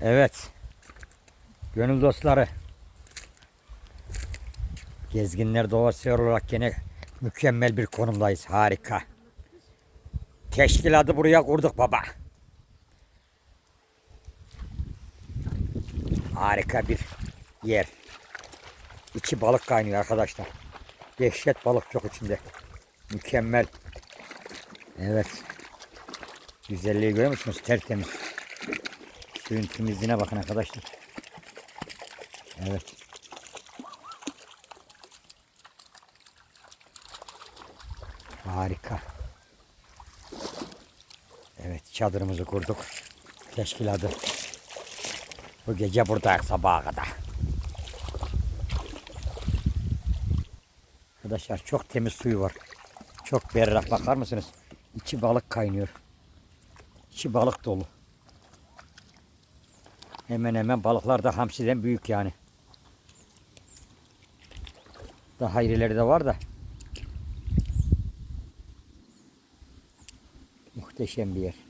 Evet. Gönül dostları. Gezginler Doğası olarak gene mükemmel bir konumdayız. Harika. Teşkilatı buraya kurduk baba. Harika bir yer. İçi balık kaynıyor arkadaşlar. Dehşet balık çok içinde. Mükemmel. Evet. Güzelliği görüyor musunuz? Tertemiz. Suyun temizliğine bakın arkadaşlar. Evet. Harika. Evet çadırımızı kurduk. Teşkilatı. Bu gece buradayız sabaha kadar. Arkadaşlar çok temiz suyu var. Çok berrak bakar mısınız? İçi balık kaynıyor. İçi balık dolu. Hemen hemen balıklar da hamsiden büyük yani. Daha irileri de var da. Muhteşem bir yer.